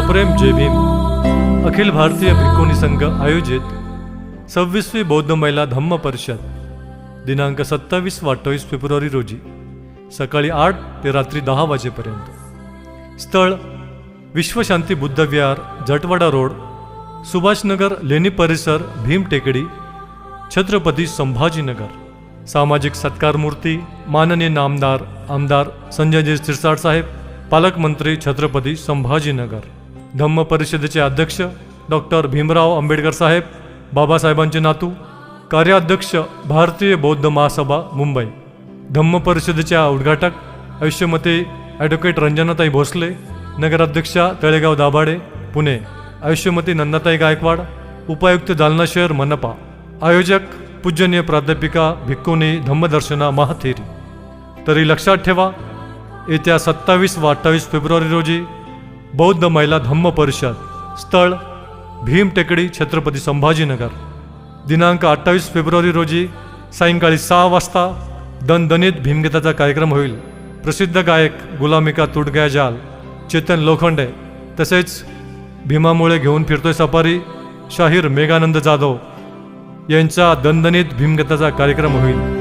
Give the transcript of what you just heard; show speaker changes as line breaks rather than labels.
सप्रेम जे भीम अखिल भारतीय भिक्कोनी संघ आयोजित सव्वीसवी बौद्ध महिला धम्म परिषद दिनांक सत्तावीस व अठ्ठावीस फेब्रुवारी रोजी सकाळी आठ ते रात्री दहा वाजेपर्यंत. स्थळ विश्वशांती बुद्ध विहार जटवाडा रोड सुभाषनगर लेणी परिसर भीम टेकडी छत्रपती संभाजीनगर. सामाजिक सत्कार मूर्ती माननीय नामदार आमदार संजयजी सिरसाट साहेब पालकमंत्री छत्रपती संभाजीनगर. धम्म परिषदेचे अध्यक्ष डॉक्टर भीमराव आंबेडकर साहेब बाबासाहेबांचे नातू कार्याध्यक्ष भारतीय बौद्ध महासभा मुंबई. धम्म परिषदेच्या उद्घाटक आयुष्यमती ॲडव्होकेट रंजनाताई भोसले नगराध्यक्षा तळेगाव दाभाडे पुणे. आयुष्यमती नंदाताई गायकवाड उपायुक्त जालना शहर मनपा. आयोजक पूजनीय प्राध्यापिका भिक्कोनी धम्मदर्शना महाथेरी तरी लक्षात ठेवा येत्या सत्तावीस व अठ्ठावीस फेब्रुवारी रोजी बौद्ध महिला धम्म परिषद स्थळ भीम टेकडी छत्रपती संभाजीनगर. दिनांक अठ्ठावीस फेब्रुवारी रोजी सायंकाळी सहा वाजता दणदणीत भीमगीताचा कार्यक्रम होईल. प्रसिद्ध गायक गुलामिका तुडगया जाल चेतन लोखंडे तसेच भीमामुळे घेऊन फिरतोय सफारी शाहीर मेघानंद जाधव यांचा दणदणीत भीमगीताचा कार्यक्रम होईल.